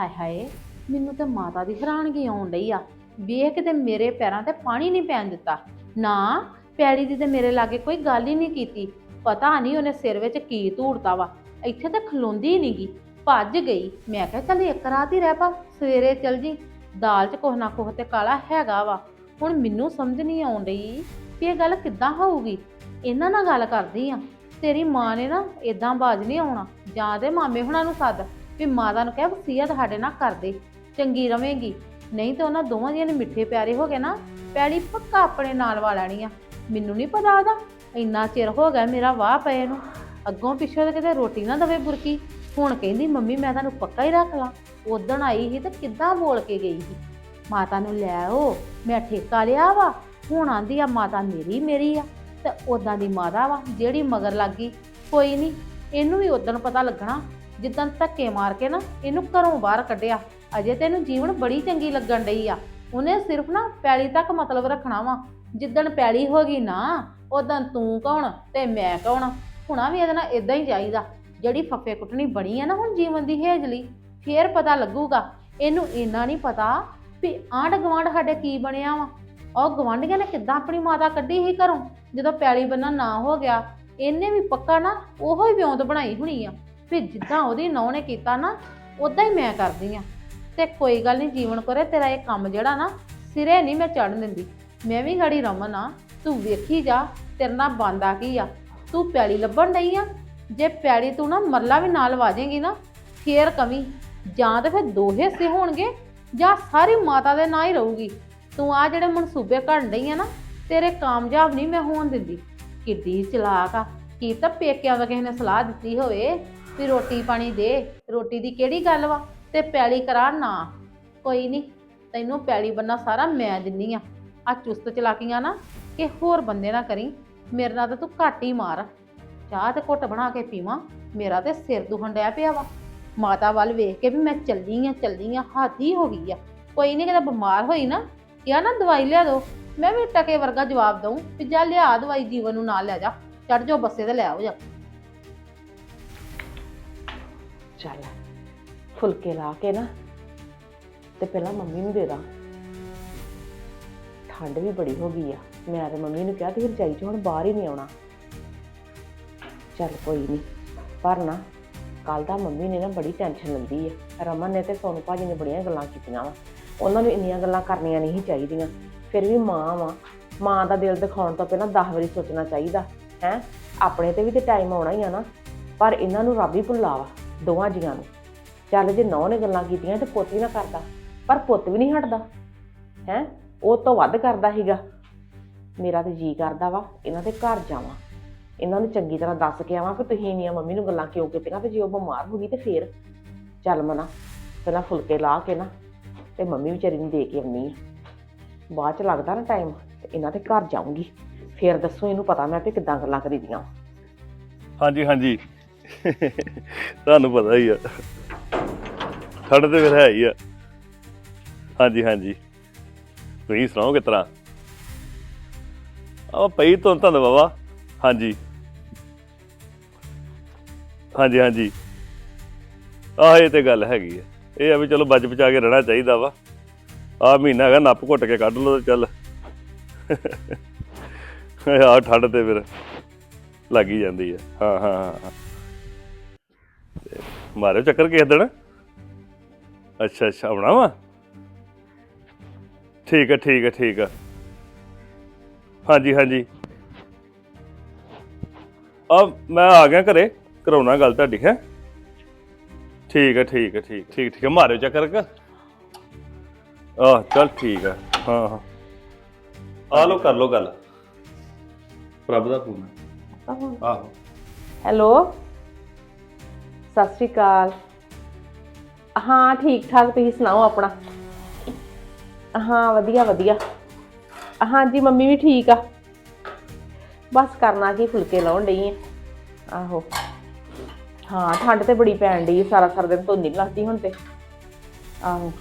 ਹਾਏ ਹਾਏ, ਮੈਨੂੰ ਤਾਂ ਮਾਤਾ ਦੀ ਹੈਰਾਨਗੀ ਆਉਣ ਡਈ ਆ। ਵੇਖ ਕਿਤੇ ਮੇਰੇ ਪੈਰਾਂ ਤੇ ਪਾਣੀ ਨਹੀਂ ਪੈਣ ਦਿੱਤਾ। ਨਾ, ਪੈੜੀ ਦੀ ਤੇ ਮੇਰੇ ਲਾਗੇ ਕੋਈ ਗੱਲ ਹੀ ਨਹੀਂ ਕੀਤੀ। ਪਤਾ ਨਹੀਂ ਉਹਨੇ ਸਿਰ ਵਿੱਚ ਕੀ ਧੂੜਤਾ ਵਾ। ਇੱਥੇ ਤਾਂ ਖਲੋਂਦੀ ਨਹੀਂਗੀ। ਭੱਜ ਗਈ। ਮੈਂ ਕਿਹਾ, ਚੱਲ ਇੱਕ ਰਾਤ ਹੀ ਰਹਿ ਪਾ, ਸਵੇਰੇ ਚੱਲ ਜੀ। ਦਾਲ 'ਚ ਕੁਛ ਨਾ ਕੁਛ ਤੇ ਕਾਲਾ ਹੈਗਾ ਵਾ। ਹੁਣ ਮੈਨੂੰ ਸਮਝ ਨਹੀਂ ਆਉਣ ਡਈ ਵੀ ਇਹ ਗੱਲ ਕਿੱਦਾਂ ਹੋਊਗੀ। ਇਹਨਾਂ ਨਾਲ ਗੱਲ ਕਰਦੀ ਆ। ਤੇਰੀ ਮਾਂ ਨੇ ਨਾ ਇਦਾਂ ਬਾਜ ਨਹੀਂ ਆਉਣਾ। ਜਾਂ ਤੇ ਮਾਮੇ ਹੁਣਾਂ ਨੂੰ ਸੱਦ। ਵੀ ਮਾਤਾ ਨੂੰ ਕਿਹਾ, ਵਸੀਅਤ ਸਾਡੇ ਨਾਲ ਕਰ ਦੇ, ਚੰਗੀ ਰਵੇਂਗੀ। ਨਹੀਂ ਤਾਂ ਉਹਨਾਂ ਦੋਵਾਂ ਦੀਆਂ ਨੇ ਮਿੱਠੇ ਪਿਆਰੇ ਹੋ ਗਏ ਨਾ, ਪੈੜੀ ਪੱਕਾ ਆਪਣੇ ਨਾਲ ਵਾ ਲੈਣੀ ਆ। ਮੈਨੂੰ ਨਹੀਂ ਪਤਾ ਉਹਦਾ, ਇੰਨਾ ਚਿਰ ਹੋ ਗਿਆ ਮੇਰਾ ਵਾਹ ਪਏ ਨੂੰ। ਅੱਗੋਂ ਪਿੱਛੋਂ ਤਾਂ ਕਿਤੇ ਰੋਟੀ ਨਾ ਦਵੇ ਬੁਰਕੀ। ਹੁਣ ਕਹਿੰਦੀ, ਮੰਮੀ, ਮੈਂ ਤੁਹਾਨੂੰ ਪੱਕਾ ਹੀ ਰੱਖ ਲਾਂ। ਉਦਣ ਆਈ ਸੀ ਤਾਂ ਕਿੱਦਾਂ ਬੋਲ ਕੇ ਗਈ ਸੀ। ਮਾਤਾ ਨੂੰ ਲੈ ਆਓ, ਮੈਂ ਠੇਕਾ ਲਿਆ ਵਾ। ਹੁਣ ਆਂਦੀ ਆ, ਮਾਤਾ ਮੇਰੀ ਮੇਰੀ ਆ। ਤੇ ਉਦਾਂ ਦੀ ਮਾਤਾ ਵਾ, ਜਿਹੜੀ ਮਗਰ ਲੱਗੀ ਕੋਈ ਨਹੀਂ, ਇਹਨੂੰ ਵੀ ਉਦੋਂ ਪਤਾ ਲੱਗਣਾ। ਜਿੱਦਾਂ ਧੱਕੇ ਮਾਰ ਕੇ ਨਾ ਇਹਨੂੰ ਘਰੋਂ ਬਾਹਰ ਕੱਢਿਆ। ਅਜੇ ਤੈਨੂੰ ਜੀਵਨ ਬੜੀ ਚੰਗੀ ਲੱਗਣ ਡਈ ਆ। ਉਹਨੇ ਸਿਰਫ ਨਾ ਪੈਲੀ ਤੱਕ ਮਤਲਬ ਰੱਖਣਾ ਵਾ। ਜਿੱਦਣ ਪੈਲੀ ਹੋ ਗਈ ਨਾ ਉਦੋਂ ਤੂੰ ਕੌਣ ਤੇ ਮੈਂ ਕੌਣ? ਹੁਣਾ ਵੀ ਇਹਦੇ ਨਾਲ ਇਦਾਂ ਹੀ ਚਾਹੀਦਾ ਜਿਹੜੀ ਫੱਫੇ ਕੁੱਟਣੀ ਬਣੀ ਆ ਨਾ ਹੁਣ ਜੀਵਨ ਦੀ ਹੇਜਲੀ, ਫੇਰ ਪਤਾ ਲੱਗੂਗਾ। ਇਹਨੂੰ ਇੰਨਾ ਨਹੀਂ ਪਤਾ ਵੀ ਆਂਢ ਗਵਾਂਢ ਸਾਡੇ ਕੀ ਬਣਿਆ ਵਾ। ਉਹ ਗਵਾਂਢੀਆਂ ਨੇ ਕਿੱਦਾਂ ਆਪਣੀ ਮਾਤਾ ਕੱਢੀ ਸੀ ਘਰੋਂ? ਜਦੋਂ ਪੈਲੀ ਬੰਨਾ ਨਾ ਹੋ ਗਿਆ, ਇਹਨੇ ਵੀ ਪੱਕਾ ਨਾ ਉਹੋ ਹੀ ਵਿਉਂਤ ਬਣਾਈ ਹੋਣੀ ਆ। ਵੀ ਜਿੱਦਾਂ ਉਹਦੀ ਨੌਂ ਨੇ ਕੀਤਾ ਨਾ ਉਦਾਂ ਹੀ ਮੈਂ ਕਰਦੀ ਆ। ਤੇ ਕੋਈ ਗੱਲ ਨਹੀਂ ਜੀਵਨ ਕਰੇ, ਤੇਰਾ ਇਹ ਕੰਮ ਜਿਹੜਾ ਨਾ, ਸਿਰੇ ਨਹੀਂ ਮੈਂ ਚੜਨ ਦਿੰਦੀ। ਮੈਂ ਵੀ ਘੜੀ ਰਮਨ ਆ ਤੂੰ ਵੇਖੀ ਜਾ, ਤੇਰੇ ਨਾਲ ਬੰਦਾ ਕੀ ਆ? ਤੂੰ ਪੈੜੀ ਲੱਭਣ ਡਈ ਆ? ਜੇ ਪੈੜੀ ਤੂੰ ਨਾ ਮਰਲਾ ਵੀ ਨਾਲ ਵਾਜੇਗੀ ਨਾ, ਫੇਰ ਕਵੀ, ਜਾਂ ਤੇ ਫਿਰ ਦੋ ਹਿੱਸੇ ਹੋਣਗੇ, ਜਾਂ ਸਾਰੀ ਮਾਤਾ ਦੇ ਨਾਂ ਹੀ ਰਹੂਗੀ। ਤੂੰ ਆ ਜਿਹੜੇ ਮਨਸੂਬੇ ਘੜਨ ਡਈ ਆ ਨਾ, ਤੇਰੇ ਕਾਮਯਾਬ ਨਹੀਂ ਮੈਂ ਹੋਣ ਦਿੰਦੀ। ਕਿੱਡੀ ਚਲਾਕ ਆ, ਕੀ ਤਾਂ ਪੇਕਿਆਂ ਦਾ ਕਿਸੇ ਨੇ ਸਲਾਹ ਦਿੱਤੀ ਹੋਵੇ। ਵੀ ਰੋਟੀ ਪਾਣੀ ਦੇ, ਰੋਟੀ ਦੀ ਕਿਹੜੀ ਗੱਲ ਵਾ? ਤੇ ਪੈਲੀ ਕਰਾ ਨਾ। ਕੋਈ ਨਹੀਂ ਤੈਨੂੰ ਪੈਲੀ ਬੰਨਾ ਸਾਰਾ ਮੈਂ ਦਿੰਨੀ ਆ। ਆ ਚੁਸਤ ਚਲਾਕੀਆਂ ਨਾ, ਕਿ ਹੋਰ ਬੰਦੇ ਨਾ ਕਰੀ। ਮੇਰੇ ਨਾਲ ਤਾਂ ਤੂੰ ਘੱਟ ਹੀ ਮਾਰ। ਚਾਹ ਤੇ ਘੁੱਟ ਬਣਾ ਕੇ ਪੀਵਾਂ, ਮੇਰਾ ਤੇ ਸਿਰ ਦੁਖਣ ਡਿਆ ਪਿਆ ਵਾ। ਮਾਤਾ ਵੱਲ ਵੇਖ ਕੇ ਵੀ ਮੈਂ ਚੱਲਦੀ ਆ ਚੱਲਦੀ ਆ ਹਾਥੀ ਹੋ ਗਈ ਆ। ਕੋਈ ਨਹੀਂ ਕਿਤੇ ਬਿਮਾਰ ਹੋਈ ਨਾ, ਕਿਹਾ ਨਾ ਦਵਾਈ ਲਿਆ ਦੋ। ਮੈਂ ਵੀ ਟਕੇ ਵਰਗਾ ਜਵਾਬ ਦਊਂ, ਵੀ ਜਾ ਲਿਆ ਦਵਾਈ ਜੀਵਨ ਨੂੰ ਨਾਲ ਲੈ ਜਾ। ਚੜ ਜਾਓ ਬੱਸੇ ਤੇ ਲੈ ਆਓ ਜਾ। ਚੱਲ ਫੁਲਕੇ ਲਾ ਕੇ ਨਾ ਤੇ ਪਹਿਲਾਂ ਮੰਮੀ ਨੂੰ ਦੇ ਦਾਂ। ਠੰਡ ਵੀ ਬੜੀ ਹੋ ਗਈ ਆ। ਮੈਂ ਤੇ ਮੰਮੀ ਨੂੰ ਕਿਹਾ ਤੇ ਰਜਾਈ ਚ ਹੁਣ ਬਾਹਰ ਹੀ ਨਹੀਂ ਆਉਣਾ। ਚੱਲ ਕੋਈ ਨਹੀਂ, ਪਰ ਨਾ ਕੱਲ ਦਾ ਮੰਮੀ ਨੇ ਨਾ ਬੜੀ ਟੈਨਸ਼ਨ ਲੈਂਦੀ ਆ। ਰਮਨ ਨੇ ਤੇ ਸੋਨੂ ਭਾਜੀ ਨੇ ਬੜੀਆਂ ਗੱਲਾਂ ਕੀਤੀਆਂ ਵਾ। ਉਹਨਾਂ ਨੂੰ ਇੰਨੀਆਂ ਗੱਲਾਂ ਕਰਨੀਆਂ ਨਹੀਂ ਚਾਹੀਦੀਆਂ। ਫਿਰ ਵੀ ਮਾਂ ਵਾ। ਮਾਂ ਦਾ ਦਿਲ ਦਿਖਾਉਣ ਤੋਂ ਪਹਿਲਾਂ 10 ਵਾਰੀ ਸੋਚਣਾ ਚਾਹੀਦਾ, ਹੈ? ਆਪਣੇ ਤੇ ਵੀ ਤੇ ਟਾਈਮ ਆਉਣਾ ਹੀ ਆ ਨਾ। ਪਰ ਇਹਨਾਂ ਨੂੰ ਰੱਬ ਹੀ ਭੁੱਲਾ ਵਾ। ਦੋਵਾਂ ਜੀਆਂ ਨੂੰ। ਚੱਲ ਜੇ ਨੌ ਨੇ ਗੱਲਾਂ ਕੀਤੀਆਂ ਤੇ ਪੁੱਤ ਵੀ ਨਾ ਕਰਦਾ, ਪਰ ਪੁੱਤ ਵੀ ਨਹੀਂ ਹਟਦਾ, ਹੈ? ਉਹ ਤੋਂ ਵੱਧ ਕਰਦਾ ਸੀਗਾ। ਮੇਰਾ ਤੇ ਜੀ ਕਰਦਾ ਵਾ, ਇਹਨਾਂ ਦੇ ਘਰ ਜਾਵਾਂ। ਇਹਨਾਂ ਨੂੰ ਚੰਗੀ ਤਰ੍ਹਾਂ ਦੱਸ ਕੇ ਆਵਾਂ ਕਿ ਤੁਸੀਂ ਇੰਨੀਆਂ ਮੰਮੀ ਨੂੰ ਗੱਲਾਂ ਕਿਉਂ ਕੀਤੀਆਂ ਤੇ ਜੇ ਉਹ ਬਿਮਾਰ ਹੋ ਗਈ ਤੇ ਫੇਰ। ਚੱਲ ਮਨਾ, ਪਹਿਲਾਂ ਫੁਲਕੇ ਲਾ ਕੇ ਨਾ, ਤੇ ਮੰਮੀ ਵਿਚਾਰੀ ਨੂੰ ਦੇ ਕੇ ਆਉਣੀ ਆ। ਬਾਅਦ ਚ ਲੱਗਦਾ ਨਾ ਟਾਈਮ ਤੇ ਇਹਨਾਂ ਦੇ ਘਰ ਜਾਊਂਗੀ। ਫੇਰ ਦੱਸੋ ਇਹਨੂੰ ਪਤਾ ਮੈਂ ਕਿ ਕਿੱਦਾਂ ਗੱਲਾਂ ਕਰੀਦੀਆਂ। ਹਾਂਜੀ ਹਾਂਜੀ। ਤੁਹਾਨੂੰ ਪਤਾ ਹੀ ਆ। ਠੰਡ ਤੇ ਫਿਰ ਹੈ ਹੀ ਆ। ਹਾਂਜੀ ਹਾਂਜੀ। ਤੁਸੀਂ ਸੁਣਾਓ ਕਿਸ ਤਰ੍ਹਾਂ? ਆ ਪਈ ਤੋਂ ਤੁਹਾਨੂੰ ਬਾਬਾ। ਹਾਂਜੀ। ਹਾਂਜੀ ਹਾਂਜੀ। ਆਹ ਇਹ ਤੇ ਗੱਲ ਹੈਗੀ ਆ। ਇਹ ਆ ਵੀ ਚਲੋ ਬਚ ਬਚਾ ਕੇ ਰਹਿਣਾ ਚਾਹੀਦਾ ਵਾ। ਆ ਮਹੀਨਾ ਹੈਗਾ ਨੱਪ ਘੁੱਟ ਕੇ ਕੱਢ ਲਓ ਤੇ ਚੱਲ। ਆ ਠੰਡ ਤੇ ਫਿਰ ਲੱਗ ਹੀ ਜਾਂਦੀ ਆ। ਹਾਂ ਹਾਂ ਹਾਂ, ਹਾਂ। ਮਾਰਿਓ ਚੱਕਰ ਕਿਸ ਦਿਨ ਅੱਛਾ ਅੱਛਾ ਆਉਣਾ ਵਾ ਠੀਕ ਹੈ ਠੀਕ ਹੈ ਠੀਕ ਹੈ ਹਾਂਜੀ ਹਾਂਜੀ ਆ ਮੈਂ ਆ ਗਿਆ ਘਰੇ ਕਰਾਉਣਾ ਗੱਲ ਤੁਹਾਡੀ ਹੈ ਠੀਕ ਹੈ ਠੀਕ ਹੈ ਠੀਕ ਠੀਕ ਠੀਕ ਹੈ ਮਾਰਿਓ ਚੱਕਰ ਕ ਆ ਚਲ ਠੀਕ ਹੈ ਹਾਂ ਹਾਂ ਆ ਲੋ ਕਰ ਲੋ ਗੱਲ ਪ੍ਰਭ ਦਾ ਫੋਨ ਹੈ ਆਹੋ ਹੈਲੋ ਸਤਿ ਸ਼੍ਰੀ ਅਕਾਲ। ਹਾਂ ਠੀਕ ਠਾਕ ਤੁਸੀਂ ਸੁਣਾਓ ਆਪਣਾ? ਹਾਂ, ਵਧੀਆ ਵਧੀਆ। ਹਾਂਜੀ ਮੰਮੀ ਵੀ ਠੀਕ ਆ। ਬਸ ਕਰਨਾ ਕੀ, ਫੁਲਕੇ ਲਾਉਣ ਡਈ ਆ। ਆਹੋ। ਹਾਂ, ਠੰਡ ਤੇ ਬੜੀ ਪੈਣ ਡਈ ਸਾਰਾ ਸਾਰਾ ਦਿਨ ਧੁੰਦ ਨਹੀਂ ਲੱਗਦੀ ਹੁਣ ਤੇ। ਆਹੋ।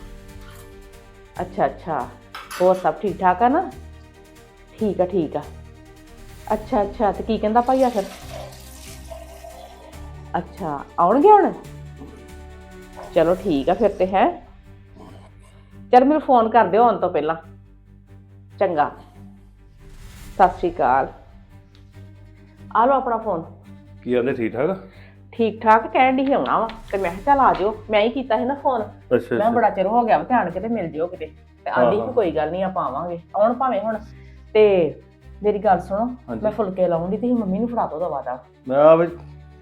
ਅੱਛਾ ਅੱਛਾ। ਹੋਰ ਸਭ ਠੀਕ ਠਾਕ ਆ ਨਾ? ਠੀਕ ਆ ਠੀਕ ਆ। ਅੱਛਾ ਅੱਛਾ। ਤੇ ਕੀ ਕਹਿੰਦਾ ਭਾਈ ਆ ਫਿਰ? ਅੱਛਾ ਆਉਣਗੇ ਹੁਣ? ਚਲੋ ਠੀਕ ਆ ਫਿਰ ਤੇ ਹੈ? ਚਲ ਮੈਨੂੰ ਫੋਨ ਕਰ ਦਿਓ ਆਉਣ ਤੋਂ ਪਹਿਲਾਂ। ਚੰਗਾ। ਸਤਿ ਸ਼੍ਰੀ ਅਕਾਲ। ਆ ਲਓ ਆਪਣਾ ਫੋਨ। ਕੀ ਆਂਦੇ ਠੀਕ ਠਾਕ ਠੀਕ? ਠਾਕ ਕਹਿਣ ਦੀ ਆਉਣਾ ਵਾ। ਤੇ ਮੈਂ ਕਿਹਾ ਚੱਲ ਆ ਜਾਓ। ਮੈਂ ਹੀ ਕੀਤਾ ਸੀ ਨਾ ਫੋਨ। ਅੱਛਾ ਮੈਂ ਬੜਾ ਚਿਰ ਹੋ ਗਿਆ ਵਾ ਧਿਆਨ ਕਿਤੇ ਮਿਲ ਜਿਓ ਕਿਤੇ। ਤੇ ਆਂਦੀ ਕਿ ਕੋਈ ਗੱਲ ਨਹੀਂ ਆਪਾਂ ਆਵਾਂਗੇ। ਆਉਣ ਭਾਵੇਂ ਹੁਣ। ਤੇ ਮੇਰੀ ਗੱਲ ਸੁਣੋ। ਹਾਂਜੀ। ਮੈਂ ਫੁਲਕੇ ਲਾਉਂਦੀ ਤੇ ਮੰਮੀ ਨੂੰ ਫੜਾ ਦੋ ਦਵਾ ਦਾ। ਮੈਂ ਆ ਵੀ